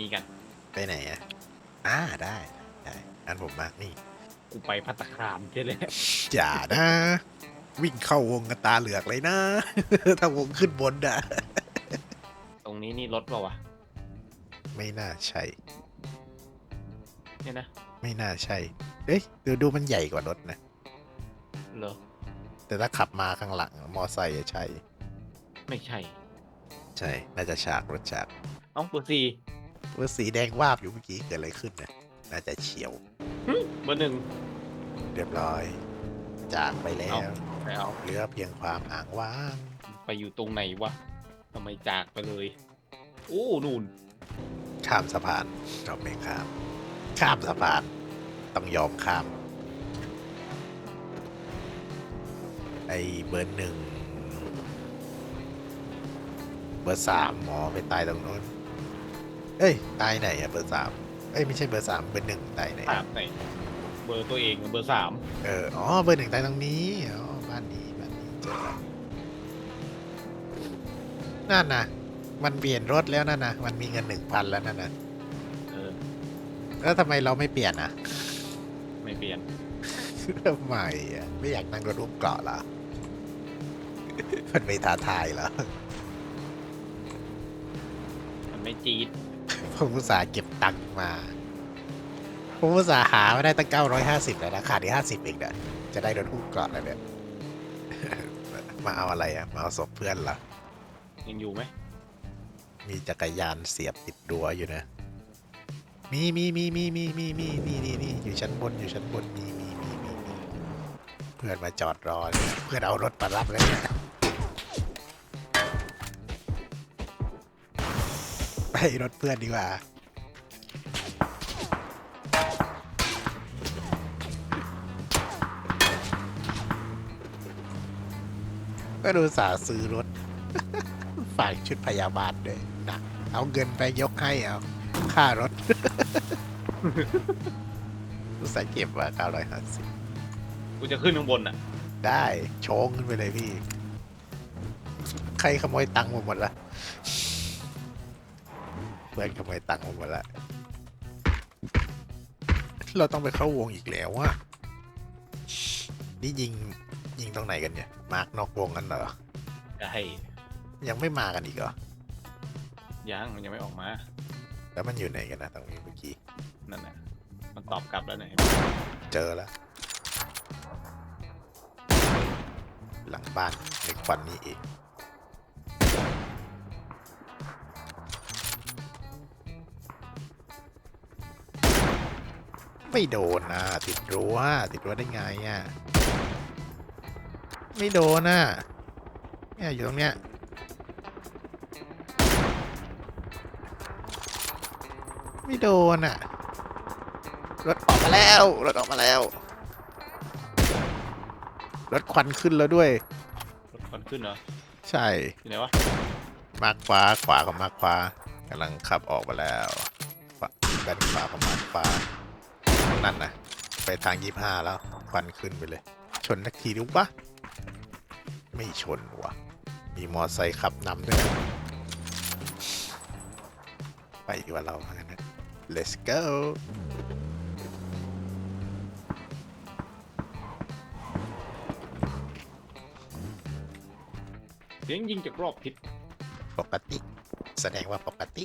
นี่กัน ไปไหนอะอ่าได้ได้อันผมมากนี่กูไปพัตตาคารใช่เลยอย่านะ วิ่งเข้าวงกันตาเหลือกเลยนะ ถ้าวงขึ้นบนอะ ตรงนี้นี่รถเปล่าวะไม่น่าใช่ เนี่ยนะไม่น่าใช่ เอ้ยดูดูมันใหญ่กว่ารถนะ เหรอแต่ถ้าขับมาข้างหลังมอไซค์อะใช่ ไม่ใช่ ใช่ น่าจะฉากรถฉาก เอ้าเบอร์สี่ เว่าสีแดงวาบอยู่เมื่อกี้เกิดอะไรขึ้นนะน่าจะเฉียวเบอร์หนึ่งเรียบร้อย จากไปแล้เอาวไปเอาเหลือเพียงความอ่างว่าง ไปอยู่ตรงไหนวะทำไมจากไปเลย โอ้นู่นข้ามสะพานเราไม่ข้าม ข้ามสะพาน ต้องยอมข้าม ไอ้เบอร์หนึ่ง เบอร์สามหมอไปตายตรงนู้น เอ้ย ตายไหนอะเบอร์สามเอ้ยไม่ใช่เบอร์สามเบอร์หนึ่งตายไหนถามไหนเบอร์ตัวเองกับเบอร์สามเอออ๋อเบอร์หนึ่งตายตรงนี้อ๋อบ้านนี้บ้านนี้เจอแล้วนั่นนะมันเปลี่ยนรถแล้วนั่นนะมันมีเงินหนึ่งพันแล้วนั่นนะเออแล้วทำไมเราไม่เปลี่ยนอะไม่เปลี่ยนทำไมอะไม่อยากนั่งรถรูปเกาะเหรอ มันไม่ท้าทายเหรอมันไม่จี๊ด ผมอุตส่าห์เก็บตังค์มา ผมอุตส่าห์หามาได้ตั้งเก้าร้อยห้าสิบแล้วนะขาดอีกห้าสิบเองเนี่ยจะได้รถรูปเกาะแล้วเนี่ย มาเอาอะไรอะมาเอาศพเพื่อนเหรอ ยังอยู่ไหมมีจักรยานเสียบติดรั้วอยู่นะ มีมีมีมีมีมีมีนี่นี่นี่อยู่ชั้นบนอยู่ชั้นบนมีมีมีมีมีเพื่อนมาจอดรอเนี่ยเพื่อนเอารถมารับแล้วเนี่ย รถเพื่อนดีกว่า ก็ดูสาห์ซื้อรถ ฝากชุดพยาบาลด้วยนะเอาเงินไปยกให้เอา ค่ารถรู้สึกเก็บว่าเก้าร้อยห้าสิบกูจะขึ้นข้างบนอะ ได้โชงขึ้นไปเลยพี่ ใครขโมยตังค์ผมหมดละ เพื่อนขโมยตังค์ผมหมดละเราต้องไปเข้าวงอีกแล้วอะนี่ยิงยิงตรงไหนกันเนี่ย มาร์กนอกวงกันเหรอจะให้ยังไม่มากันอีกเหรอ ยังมันยังไม่ออกมา แล้วมันอยู่ไหนกันนะตรงนี้เมื่อกี้ นั่นน่ะมันตอบกลับแล้วเนี่ยเจอแล้ว หลังบ้านในควันนี้เอง ไม่โดนนะติดรั้วติดรั้วได้ไงอะไม่โดนน่ะเนี่ยอยู่ตรงเนี้ยไม่โดนอะรถออกมาแล้วรถออกมาแล้วรถควันขึ้นแล้วด้วยรถควันขึ้นเหรอใช่อยู่ไหนวะมาร์คฟ้าขวาของมาร์คฟ้ากำลังขับออกมาแล้วขวาด้านขวาของมาร์คฟ้า นั่นนะไปทางยี่ห้าแล้วควันขึ้นไปเลย ชนสักทีดูปะไม่ชนวะมีมอไซค์ขับนำด้วยนะไปดีกว่าเรางั้นนะ let's go เสียงยิงจากรอบทิศปกติ แสดงว่าปกติ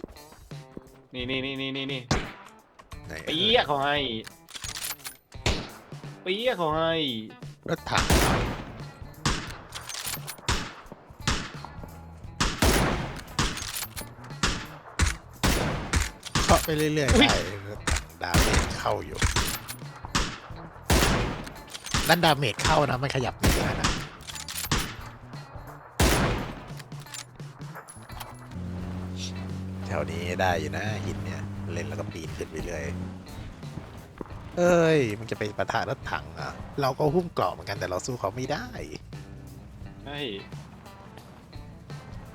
นี่นี่นี่นี่นี่นี่ไหนเปี๊ยะเขาให้เปี๊ยะเขาให้ รถถังเคาะไปเรื่อยๆได้รถถังดาเมจเข้าอยู่นั่นดาเมจเข้านะไม่ขยับหนีนะนะแถวนี้ได้อยู่นะหินเนี่ย เล่นแล้วก็ปีนขึ้นไปเรื่อย เอ้ย มันจะไปประทะรถถังอะ เราก็หุ้มเกราะเหมือนกันแต่เราสู้เขาไม่ได้ ใช่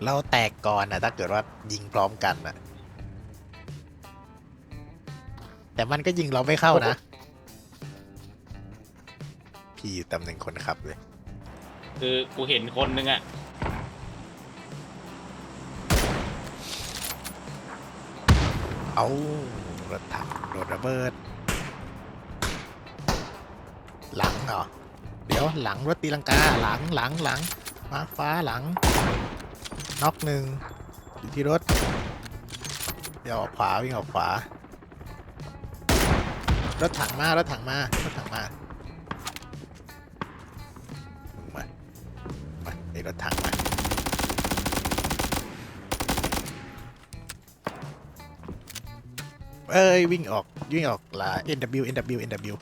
เราแตกก่อนนะถ้าเกิดว่ายิงพร้อมกันนะแต่มันก็ยิงเราไม่เข้านะ พี่อยู่ตำแหน่งคนขับเลย คือกูเห็นคนนึงอะเอารถถังโดนระเบิด หลัง เหรอ เดี๋ยวหลังรถตีลังกาหลังหลังหลังมาฟ้าหลังน็อกหนึ่งอยู่ที่รถ เดี๋ยวออกขวาวิ่งออกขวา รถถังมารถถังมารถถังมามามาไอ้รถถังมาเอ้ยวิ่งออกวิ่งออกละ NW NW NW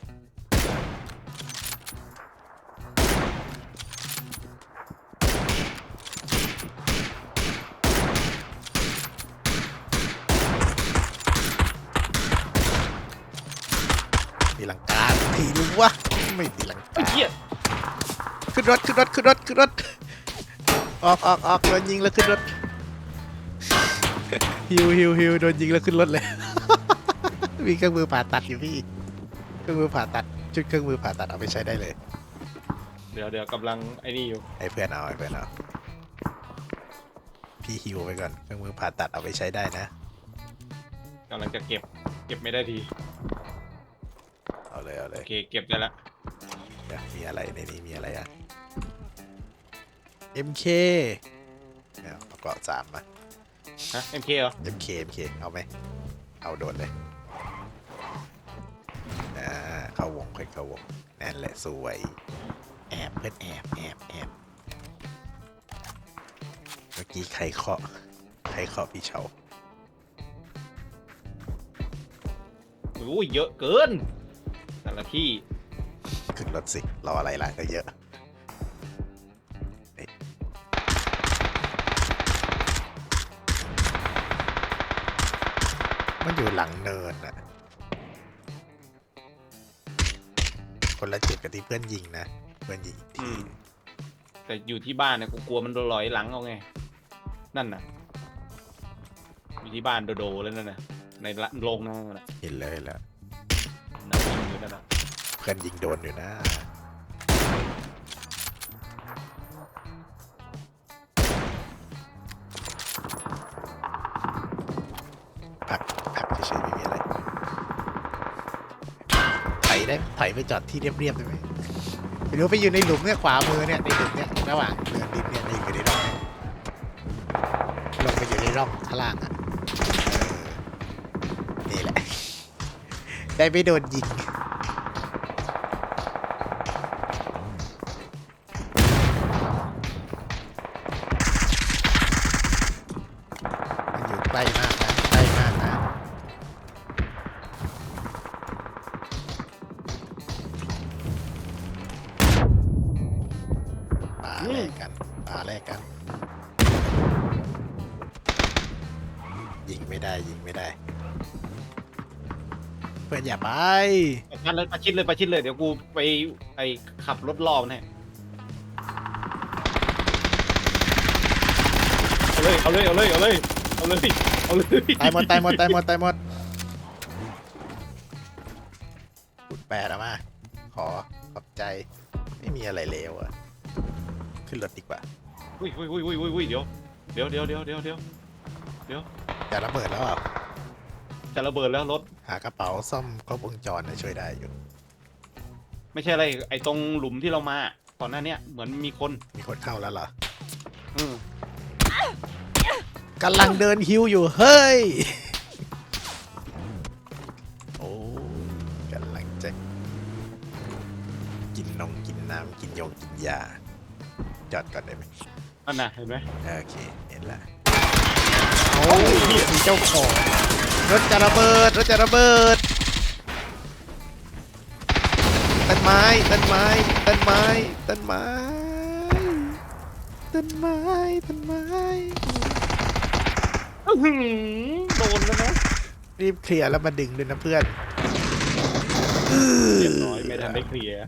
ตีลังกาทีรู้วะไม่ตีลังไอ้กาเหี้ยขึ้นรถขึ้นรถขึ้นรถขึ้นรถออกออกออกโดนยิงแล้วขึ้นรถฮิวฮิวฮิวโดนยิงแล้วขึ้นรถเลยมีเครื่องมือผ่าตัดอยู่พี่เครื่องมือผ่าตัดชุดเครื่องมือผ่าตัดเอาไปใช้ได้เลย เดี๋ยวเดี๋ยวกำลังไอ้นี่อยู่ให้เพื่อนเอาให้เพื่อนเอาพี่ฮิวไปก่อนเครื่องมือผ่าตัดเอาไปใช้ได้นะกำลังจะเก็บ เก็บไม่ได้ที เอาเลยเอาเลโอยเคเก็บได้ละเดี๋ยวมีอะไรในนี้มีอะไรอะ MK เอาเอาเกราะสามมา ฮะ MK เหรอ MK MK เอาไหม เอาโดนเลยอ่าเข้าวงค่อยเข้าวงนั่นแหละสวย แอบเพื่อนแอบแอบแอบเมื่อกี้ใครเคาะใครเคาะพี่เฉา โอ้ยเยอะเกิน แต่ละที่ขึ้นรถสิ รออะไรล่ะก็เยอะเฮ้ยมันอยู่หลังเนินอะคนละจุดกับที่เพื่อนยิงนะ เพื่อนยิงอีกอืทีมแต่อยู่ที่บ้านเนี่ยกูกลัวมันโดนลอยหลังเอาไง นั่นน่ะ อยู่ที่บ้านโดโดแล้วนั่นน่ะในละโรงนั่นน่ะ เห็นเลยแล้ว นั่นนะเพื่อนยิงโดนอยู่นะพักพักเฉยๆไม่มีอะไรไถได้ไถไปจอดที่เรียบๆได้ไหมไปดูไปอยู่ในหลุมเนี่ยขวามือเนี่ยในหลุมเนี่ยระหว่างเรือดินเนี่ยในอยู่ในร่องเนี่ยลงไปอยู่ในร่องข้างล่างอะเออนี่แหละ ได้ไม่โดนยิง กกันปาแลกกัน ยิงไม่ได้ยิงไม่ได้ เพื่อนอย่าไปประชันเลยประชิดเลยประชิดเลยเดี๋ยวกูไปไอขับรถรอบนะเอาเลยเอาเลยเอาเลยเอาเลยเอาเลยเอาเลยตายหมดตายหมดตายหมดตายหมดขุดแปดอะมา ขอขอบใจ ไม่มีอะไรเลวอะ ขึ้นรถดีกว่าอุ้ยอุ้ยอุ้ยอุ้ยอุ้ยเดี๋ยวเดี๋ยวเดี๋ยวเดี๋ยวเดี๋ยวเดี๋ยวจะระเบิดแล้วอะจะระเบิดแล้วรถ หากระเป๋าซ่อมครบวงจรนะช่วยได้อยู่ ไม่ใช่อะไร ไอตรงหลุมที่เรามาก่อนหน้าเนี้ยเหมือนมีคนมีคนเข้าแล้วเหรออืมกำลังเดินฮิวอยู่เฮ้ย โอ้กำลังจะกินนมกินน้ำกินยงกินยา จอดก่อนได้ไหมนั่นน่ะเห็นไหมโอเค เห็นละโอ้ยมีเจ้าของรถจะระเบิดรถจะระเบิดต้นไม้ต้นไม้ต้นไม้ต้นไม้ต้นไม้ต้นไม้อื้อหือโดนแล้วนะรีบเคลียร์แล้วมาดึงด้วยนะเพื่อน เรียบร้อยไม่ทันได้เคลียร์